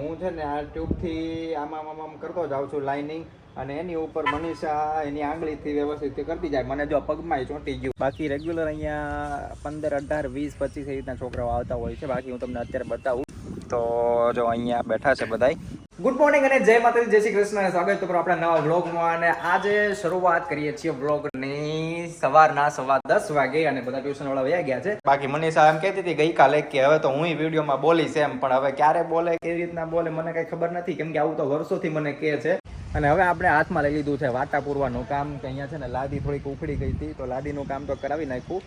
હું છે ને આ ટ્યુબથી આમાં આમ કરતો જાઉં છું લાઇનિંગ અને એની ઉપર મનીષા એની આંગળીથી વ્યવસ્થિત કરતી જાય. મને જો પગમાં ચોંટી ગયું. બાકી રેગ્યુલર અહીંયા પંદર, અઢાર, વીસ, પચીસ એ રીતના છોકરાઓ આવતા હોય છે. બાકી હું તમને અત્યારે બતાવું. તો જો અહીંયા બેઠા છે બધાય. ગુડ મોર્નિંગ અને જય માતાજી, જય શ્રી કૃષ્ણ સ્વાગત કરો આપણા નવા વ્લોગમાં અને આજે શરૂઆત કરીએ છીએ વ્લોગની સવારના સવા દસ વાગે અને બધા ટ્યુશન વાળા વયા ગયા છે. બાકી મનીષા એમ કહેતી હતી ગઈકાલે કે હવે તો હું વિડીયોમાં બોલીશ એમ, પણ હવે ક્યારે બોલે, કેવી રીતના બોલે, મને કઈ ખબર નથી, કેમ કે આવું તો વર્ષોથી મને કહે છે. અને હવે આપણે હાથમાં લઈ લીધું છે વાટા પૂરવાનું કામ, કે અહીંયા છે ને લાદી થોડીક ઉખડી ગઈ હતી, તો લાદીનું કામ તો કરાવી નાખ્યું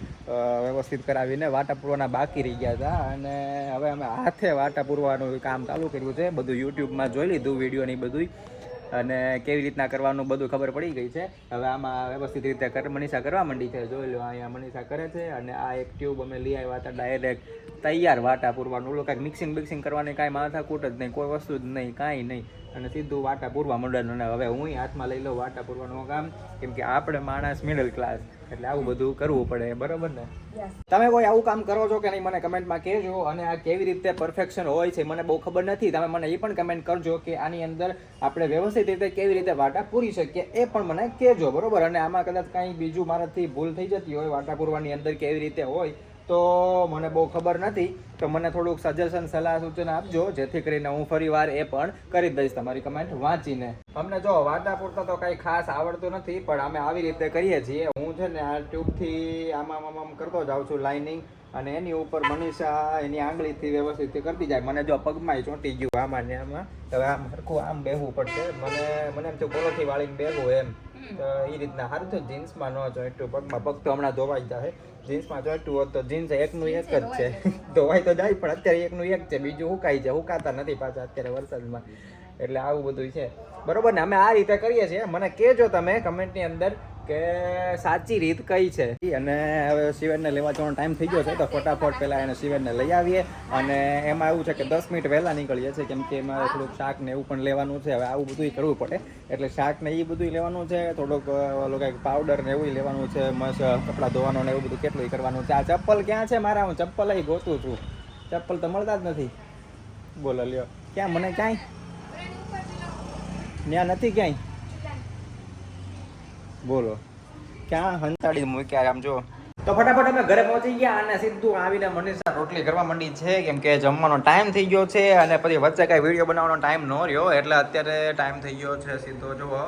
વ્યવસ્થિત કરાવીને વાટા પૂરવાના બાકી રહી ગયા હતા. અને હવે અમે હાથે વાટા પૂરવાનું કામ ચાલુ કર્યું છે, બધું યુટ્યુબમાં જોઈ લીધું વીડિયો ને બધું અને કેવી રીતના કરવાનું બધું ખબર પડી ગઈ છે. હવે આમાં વ્યવસ્થિત રીતે મનીષા કરવા માંડી છે. જોઈ લો, અહીંયા મનીષા કરે છે અને આ એક ટ્યુબ અમે લઈ આવ્યા હતા ડાયરેક્ટ તૈયાર વાટા પૂરવાનું ઓલું કાંઈક મિક્સિંગ બિક્સિંગ કરવાની કાંઈ માથાકૂટ જ નહીં, કોઈ વસ્તુ જ નહીં, કાંઈ નહીં. અને સીધું વાટા પૂરવા માંડવાનું અને હવે હું હાથમાં લઈ લઉં વાટા પૂરવાનું કામ કેમ કે આપણે માણસ મિડલ ક્લાસ એટલે આવું બધું કરવું પડે બરોબર ને? તમે કોઈ આવું કામ કરો છો કે નહીં મને કમેન્ટમાં કહેજો અને આ કેવી રીતે પરફેક્શન હોય છે મને બહુ ખબર નથી. તમે મને એ પણ કમેન્ટ કરજો કે આની અંદર આપણે વ્યવસ્થિત રીતે કેવી રીતે વાટા પૂરી શકીએ એ પણ મને કહેજો બરોબર? અને આમાં કદાચ કાંઈ બીજું મારાથી ભૂલ થઈ જતી હોય વાટા પૂરવાની અંદર કેવી રીતે હોય તો મને બહુ ખબર નથી, તો મને થોડુંક સજેશન સલાહ, સૂચન આપજો, જેથી કરીને હું ફરીવાર એ પણ કરી દઈશ તમારી કમેન્ટ વાંચીને. અમને જો વાટા પૂરતા તો કાંઈ ખાસ આવડતું નથી, પણ અમે આવી રીતે કરીએ છીએ. હું છે ને આ ટ્યુબથી આમાં આમ આમ કરતો જાઉં છું લાઇનિંગ અને એની ઉપર મનીષા એની આંગળીથી વ્યવસ્થિત કરતી જાય. મને જો પગમાં ચોંટી ગયું આમાં ને આમાં હવે આમ હરખું આમ બેહવું પડશે. મને મને એમ થયું કોલોથી વાળીને બેહવું એમ. તો એ રીતના સારું તો જીન્સમાં ન જોઈતું પગમાં પગ તો હમણાં ધોવાઈ જાય જીન્સમાં જોઈતું હોત તો જીન્સ એકનું એક જ છે. ધોવાઈ તો જાય પણ અત્યારે એકનું એક છે. બીજું હુકાઈ છે હુકાતા નથી પાછા અત્યારે વરસાદમાં. એટલે આવું બધું છે. બરોબર ને? અમે આ રીતે કરીએ છીએ. મને કહેજો તમે કમેન્ટની અંદર કે સાચી રીત કઈ છે? અને હવે શિવેનને લેવા જવાનો ટાઈમ થઈ ગયો છે, તો ફટાફટ પહેલાં એને શિવેનને લઈ આવીએ. અને એમાં એવું છે કે દસ મિનિટ વહેલા નીકળીએ છીએ, કેમ કે એમાં થોડુંક શાક ને એવું પણ લેવાનું છે. હવે આવું બધું કરવું પડે. એટલે શાક ને એ બધું લેવાનું છે, થોડુંક ઓલું કંઈક પાવડર ને એવું લેવાનું છે મસ્ત કપડાં ધોવાનું ને એવું બધું કેટલું કરવાનું છે. આ ચપ્પલ ક્યાં છે મારા? હું ચપ્પલ અહીં ગોતું છું. ચપ્પલ તો મળતા જ નથી. બોલો, લ્યો. ક્યાં? મને ક્યાંય? ત્યાં નથી ક્યાંય? બોલો. ક્યાં હંતાડી મૂક્યા આમ જો. તો ફટાફટ અમે ઘરે પહોંચી ગયા અને સીધું આવીને મનીષા રોટલી કરવા માંડી છે. કેમ કે જમવાનો ટાઈમ થઈ ગયો છે અને પછી વચ્ચે કાંઈ વીડિયો બનાવવાનો ટાઈમ ન રહ્યો, એટલે અત્યારે ટાઈમ થઈ ગયો છે સીધો જો.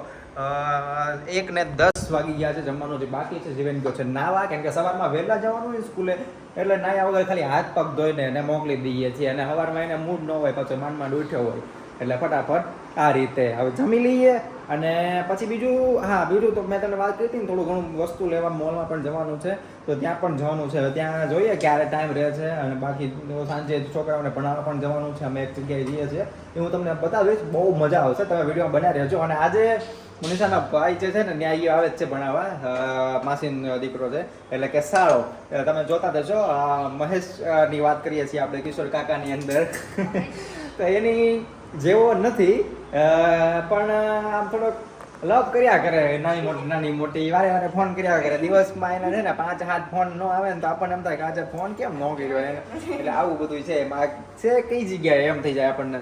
એક ને દસ વાગી ગયા છે જમવાનું જે બાકી છે, જીવન ગયો છે નાવા. કેમ કે સવારમાં વહેલા જવાનું હોય સ્કૂલે, એટલે નાયા વગર ખાલી હાથ પગ ધોઈને એને મોકલી દઈએ છીએ અને સવારમાં એને મૂડ ન હોય, પછી માંડ માંડ ઉઠ્યો હોય. એટલે ફટાફટ આ રીતે. હવે જમી લઈએ અને પછી બીજું, હા, બીજું તો મેં તમને વાત કરી હતી ને, થોડું ઘણું વસ્તુ લેવા મોલમાં પણ જવાનું છે, તો ત્યાં પણ જવાનું છે. હવે ત્યાં જોઈએ ક્યારે ટાઈમ રહે છે અને બાકી સાંજે છોકરાઓને ભણાવવા પણ જવાનું છે. અમે એક જગ્યાએ જઈએ છીએ. એ હું તમને બતાવીશ, બહુ મજા આવશે. તમે વિડીયોમાં બનાવી રહેજો. અને આજે મનીષાના ભાઈ જે છે ને ઈ આવે જ છે ભણાવવા. માસીનો દીકરો છે. એટલે કે સાળો. તમે જોતા થશો મહેશની વાત કરીએ છીએ આપણે કિશોર કાકાની અંદર. તો એની જેવો નથી પણ, આમ થોડોક લવ કર્યા કરે. નાની મોટી નાની મોટી વારે વારે ફોન કર્યા કરે. દિવસમાં એને છે ને પાંચ હાથ ફોન ન આવે ને તો આપણને એમ થાય કે આજે ફોન કેમ ન કર્યો? એટલે આવું બધું છે. છે કઈ જગ્યાએ એમ થઈ જાય આપણને.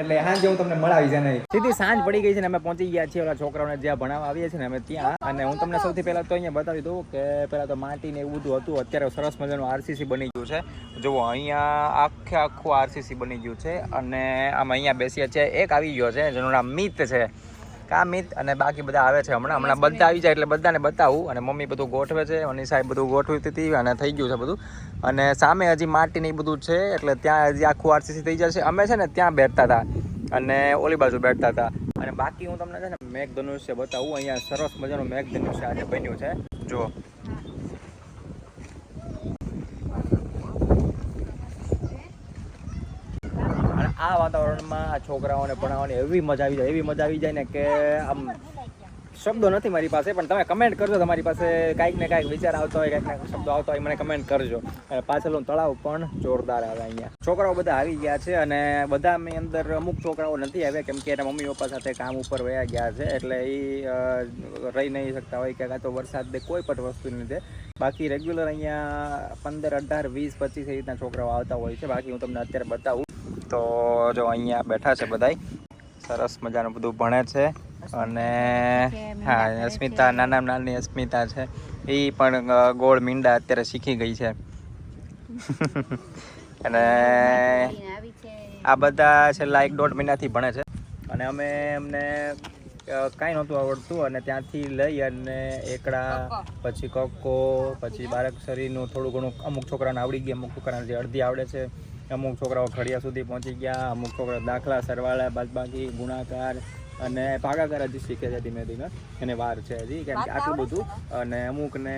એટલે સાંજે હું તમને મળાવી છે નહીં સીધી સાંજ પડી ગઈ છે ને અમે પહોંચી ગયા છીએ ઓલા છોકરાઓને જ્યાં ભણાવવા આવીએ છીએ ને અમે ત્યાં. અને હું તમને સૌથી પહેલા તો અહીંયા બતાવી દઉં કે પહેલાં તો માટી ને એવું બધું હતું. અત્યારે સરસ મજાનું આરસીસી બની ગયું છે. જુઓ, અહીંયા આખે આખું આરસીસી બની ગયું છે. અને આમ અહીંયા બેસીએ છીએ. એક આવી ગયો છે, જેનું નામ મિત છે. કા મિત અને બાકી બધા આવે છે હમણાં. હમણાં બધા આવી જાય એટલે બધાને બતાવું. અને મમ્મી બધું ગોઠવે છે અને સાહેબ બધું ગોઠવી હતી અને થઈ ગયું છે બધું. અને સામે હજી માટી ને બધું છે એટલે ત્યાં હજી આખું આરસીસી થઈ જશે. અમે છે ને ત્યાં બેઠતા હતા અને ઓલી બાજુ બેઠતા હતા. અને બાકી હું તમને છે ને મેઘધનુષ્ય બતાવું. અહીંયા સરસ મજાનું મેઘધનુષ્ય આજે બન્યું છે. જુઓ અને આ વાતાવરણમાં આ છોકરાઓને ભણાવવાની એવી મજા આવી જાય, એવી મજા આવી જાય ને કે આમ શબ્દો નથી મારી પાસે, પણ તમે કમેન્ટ કરજો તમારી પાસે કાંઈક ને કાંઈક વિચાર આવતો હોય, કાંઈક ને શબ્દો આવતો હોય, મને કમેન્ટ કરજો. અને પાછળનું તળાવ પણ જોરદાર આવે અહીંયા. છોકરાઓ બધા આવી ગયા છે અને બધાની અંદર અમુક છોકરાઓ નથી આવ્યા, કેમ કે એના મમ્મી પપ્પા સાથે કામ ઉપર વયા ગયા છે, એટલે એ રહી નહીં શકતા હોય કે કાં તો વરસાદ કોઈ પણ વસ્તુને લીધે. બાકી રેગ્યુલર અહીંયા પંદર, અઢાર, વીસ, પચીસ એ રીતના છોકરાઓ આવતા હોય છે. બાકી હું તમને અત્યારે બતાવું તો જો અહીંયા બેઠા છે બધાય. સરસ મજાનું બધું ભણે છે. અને હા અસ્મિતા નાના નાની અસ્મિતા છે. એ પણ ગોળ મીંડા અત્યારે શીખી ગઈ છે. અને આ બધા છેલ્લા એક દોઢ મહિનાથી ભણે છે. અને અમે અમને કાંઈ નહોતું આવડતું અને ત્યાંથી લઈ અને એકડા પછી કક્કો પછી બારકસરીનું થોડું ઘણું અમુક છોકરાને આવડી ગયા અમુક છોકરાને જે અડધી આવડે છે. અમુક છોકરાઓ ખડિયા સુધી પહોંચી ગયા અમુક છોકરા દાખલા સરવાળા બાદબાકી ગુણાકાર અને ભાગાકાર હજી શીખે છે ધીમે ધીમે. એને વાર છે હજી કેમ કે આટલું બધું. અને અમુકને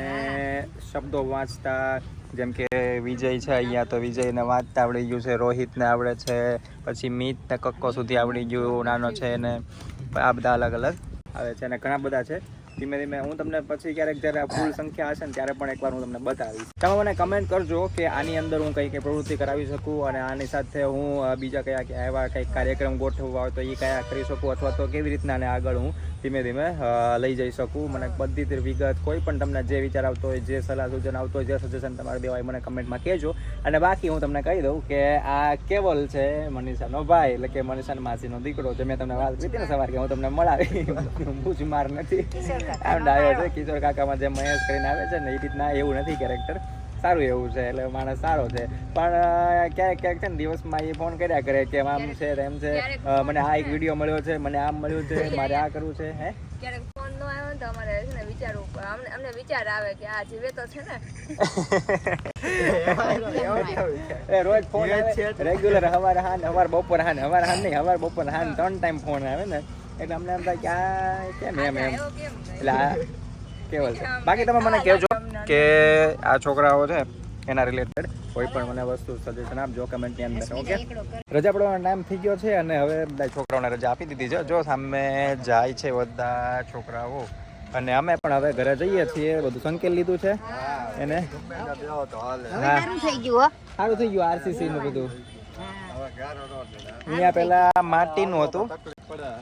શબ્દો વાંચતા જેમ કે વિજય છે અહીંયા તો વિજયને વાંચતા આવડી ગયું છે રોહિતને આવડે છે પછી મીતને કક્કો સુધી આવડી ગયું નાનો છે અને આ બધા અલગ અલગ આવે છે અને ઘણા બધા છે. ધીમે ધીમે હું તમને પછી ક્યારેક જ્યારે ફૂલ સંખ્યા હશે ને ત્યારે પણ એકવાર હું તમને બતાવીશ. તમે મને કમેન્ટ કરજો કે આની અંદર હું કઈ કઈ પ્રવૃત્તિ કરાવી શકું અને આની સાથે હું બીજા કયા કયા એવા કંઈક કાર્યક્રમ ગોઠવવા હોય તો એ કયા કરી શકું અથવા તો કેવી રીતના આને આગળ હું ધીમે ધીમે લઈ જઈ શકું. મને બધી જ વિગત કોઈ પણ તમને જે વિચાર આવતો હોય, જે સલાહ સૂચન આવતો હોય, જે સજેશન તમારે દેવાય મને કમેન્ટમાં કહેજો. અને બાકી હું તમને કહી દઉં કે આ કેવલ છે મનીષાનો ભાઈ, એટલે કે મનીષાના માસીનો દીકરો, જે મેં તમને વાત કરી હતી ને સવારે કે હું તમને મળાવી બૂજ માર નથી. આમ ડાયો છે કિશોર કાકામાં જે મહેશ કરીને આવે છે ને એ રીતના એવું નથી કેરેક્ટર સારું એવું છે એટલે માણસ સારો છે. પણ ક્યાંક ક્યારેક ક્યારેક છે ને દિવસમાં એ ફોન કર્યા કરે કે આમ છે તેમ છે. મને આ એક વીડિયો મળ્યો છે મને આમ મળ્યું છે મારે આ કરવું છે હે? ક્યારેક ફોન ન આવ્યો ને તો અમારે છે ને વિચારવું પડે. અમને અમને વિચાર આવે કે આ જીવે તો છે ને. રોજ ફોન આવે. રેગ્યુલર હવાર હાન હવાર બપોર હાન હવાર હાન નહીં હવાર બપોર હાન ત્રણ ટાઈમ ફોન આવે ને. એટલે અમને એમ થાય કે આ કેમ એમ એમ. એટલે આ કેવલ છે? બાકી તમે મને કહેજો કે આ છોકરાઓ છે એના રિલેટેડ કોઈ પણ મને વસ્તુ સજેશન આપજો કમેન્ટની અંદર ઓકે રજા પડવાનો ટાઈમ થઈ ગયો છે અને હવે બધા છોકરાઓને રજા આપી દીધી છે. જો સામે જાય છે બધા છોકરાઓ અને અમે પણ હવે ઘરે જઈએ છીએ બધું સંકેલ લીધું છે. એને? સારું થઈ ગયું હો. સારું થઈ ગયું આરસીસી નું બધું. અહીંયા પેલા માટીનું હતું.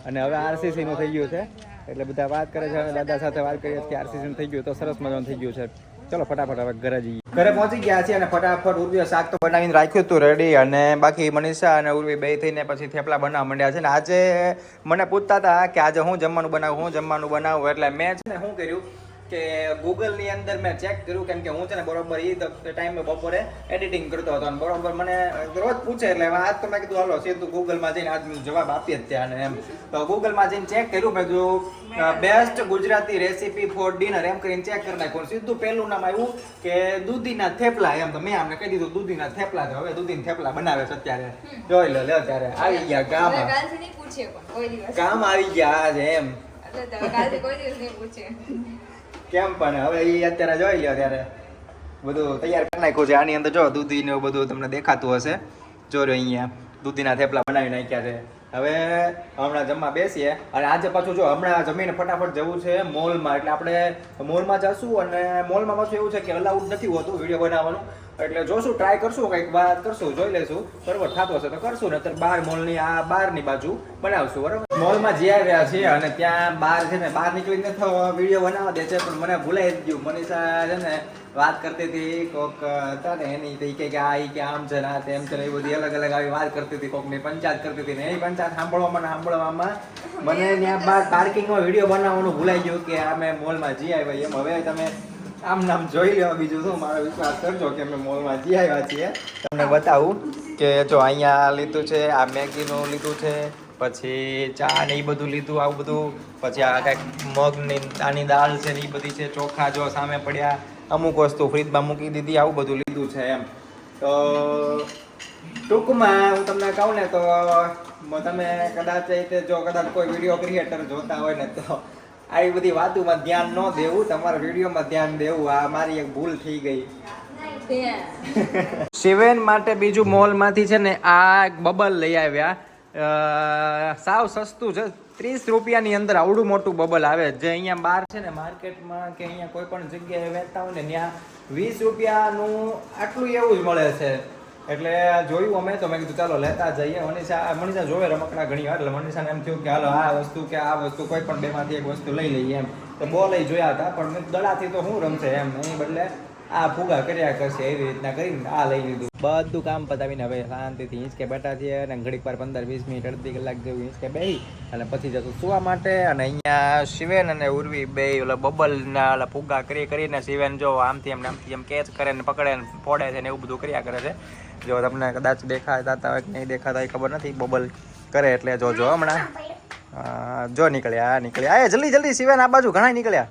અને હવે આરસીસી નું થઈ ગયું છે. એટલે બધા વાત કરે છે દાદા સાથે વાત કરીએ કે આરસીસી નું થઈ ગયું તો સરસ મજાનું થઈ ગયું છે. ચલો, ફટાફટ હવે ઘરે જઈએ. ઘરે પહોંચી ગયા છીએ અને ફટાફટ ઉર્વીએ શાક તો બનાવીને રાખ્યું હતું રેડી અને બાકી મનીષા અને ઉર્વી બે થઈને પછી થેપલા બનાવવા માંડ્યા છે. અને આજે મને પૂછતા હતા કે આજે હું જમવાનું બનાવું, હું જમવાનું બનાવું? એટલે મેં છે ને શું કર્યું? કે ગૂગલની ની અંદર મેં ચેક કર્યું કેમ કે હું છે ને બરોબર એ ટાઈમે બપોરે એડિટિંગ કરતો હતો અને બરોબર મને રોજ પૂછે એટલે આજ તો મેં કીધું હાલો સીધું ગૂગલમાં માં જઈને આજ જવાબ આપીએ જ ત્યાં એમ. તો ગૂગલમાં માં જઈને ચેક કર્યું મેં કીધું best Gujarati recipe for dinner એમ કરીને ચેક કરી નાખ્યું સીધું પહેલું નામ આવ્યું કે દૂધીના થેપલા એમ તો મેં અમને કહી દીધું દૂધીના થેપલા તો હવે દૂધીના થેપલા બનાવે છે અત્યારે. જોઈ લો લે અત્યારે આવી ગયા કામ ગામ. ગામ આવી ગયા આજે એમ. એટલે કોઈ દિવસ નહીં પૂછીએ કેમ પણ હવે એ અત્યારે જોઈ લ્યો ત્યારે બધું તૈયાર કરી નાખ્યું છે. આની અંદર જો દૂધી ને એવું બધું તમને દેખાતું હશે. જો રહ્યો અહીંયા. દૂધીના થેપલા બનાવી નાખ્યા છે. હવે હમણાં જમવા બેસીએ. અને આજે પાછું જો હમણાં જમીને ફટાફટ જવું છે મોલમાં. એટલે આપણે મોલમાં જશું અને મોલમાં પાછું એવું છે કે અલાઉડ નથી હોતું વીડિયો બનાવવાનું. એટલે જોશું ટ્રાય કરશું, કંઈક વાત કરશું, જોઈ લઈશું. બરોબર થતું હશે તો કરશું ને અત્યારે બાર મોલની આ બારની બાજુ બનાવશું, બરોબર? મોલમાં જઈ આવ્યા છીએ અને ત્યાં બહાર છે ને, બહાર નીકળીને વીડિયો બનાવવા દે છે, પણ મને ભૂલાઈ જ ગયું. મનીષા છે ને, વાત કરતી હતી, કોક હતા ને, એની તો કે આ કે આમ છે ને, આ તેમ છે ને, એ બધી અલગ અલગ આવી વાત કરતી હતી, કોકની પંચાયત કરતી હતી ને એ પંચાયત સાંભળવામાં સાંભળવામાં મને ત્યાં બહાર પાર્કિંગમાં વીડિયો બનાવવાનું ભૂલાઈ ગયું કે અમે મોલમાં જઈ આવ્યા, એમ. હવે તમે આમ નામ જોઈ લો બીજું શું? મારો વિશ્વાસ કરજો કે અમે મોલમાં જઈ આવ્યા છીએ. તમને બતાવું કે જો અહીંયા લીધું છે, આ મેગીનું લીધું છે, પછી ચા ને એ બધું લીધું, આવું બધું. પછી આ કાંઈક મગની આની દાળ છે ને એ બધી છે, ચોખા જો સામે પડ્યા. અમુક વસ્તુ ફ્રીજમાં મૂકી દીધી, આવું બધું લીધું છે એમ. તો ટૂંકમાં હું તમને કહું ને તો તમે કદાચ જો કદાચ કોઈ વીડિયો ક્રિએટર જોતા હોય ને તો આવી બધી વાતોમાં ધ્યાન ન દેવું તમારા વિડીયોમાં ધ્યાન દેવું. આ મારી એક ભૂલ થઈ ગઈ. શિવેન માટે બીજું મોલમાંથી છે ને આ એક બબલ લઈ આવ્યા. સાવ સસ્તું છે. ત્રીસ રૂપિયાની અંદર આવડું મોટું બબલ આવે. જે અહીંયા બહાર છે ને માર્કેટમાં કે અહીંયા કોઈ પણ જગ્યાએ વેચતા હોય ને ત્યાં વીસ રૂપિયાનું આટલું એવું જ મળે છે. એટલે જોયું અમે, તો મેં કીધું, ચાલો, લેતા જઈએ. મનીષા મનીષા જોવે રમકડા ઘણી વાર. એટલે મનીષાને એમ થયું કે, હાલો, આ વસ્તુ કે, આ વસ્તુ કોઈ પણ બેમાંથી એક વસ્તુ લઈ લઈએ એમ. તો બો લઈ જોયા હતા, પણ મેં દડાથી તો શું રમશે એમ. એની બદલે આ ફુગા કર્યા કરશે એવી રીતના કરીને આ લઈ લીધું. બધું કામ પતાવીને હવે શાંતિથી હિંચકે બેઠા છીએ અને ઘડીક વાર પંદર વીસ મિનિટ અડધી કલાક જેવું હિંચકે બે અને પછી જતું સુવા માટે અને અહીંયા શિવેન અને ઉર્વી બે ઓલા બબલના ઓલા ફુગા કરી કરીને શિવેન જો આમથી એમને આમથી એમ કેચ કરે ને પકડે ને ફોડે છે ને એવું બધું કર્યા કરે છે. જો તમને કદાચ દેખાતા હોય કે નહીં દેખાતા હોય ખબર નથી, બબલ કરે એટલે જો જો હમણાં. જો નીકળ્યા નીકળ્યા. એ જલ્દી જલ્દી શિવેન આ બાજુ ઘણા નીકળ્યા.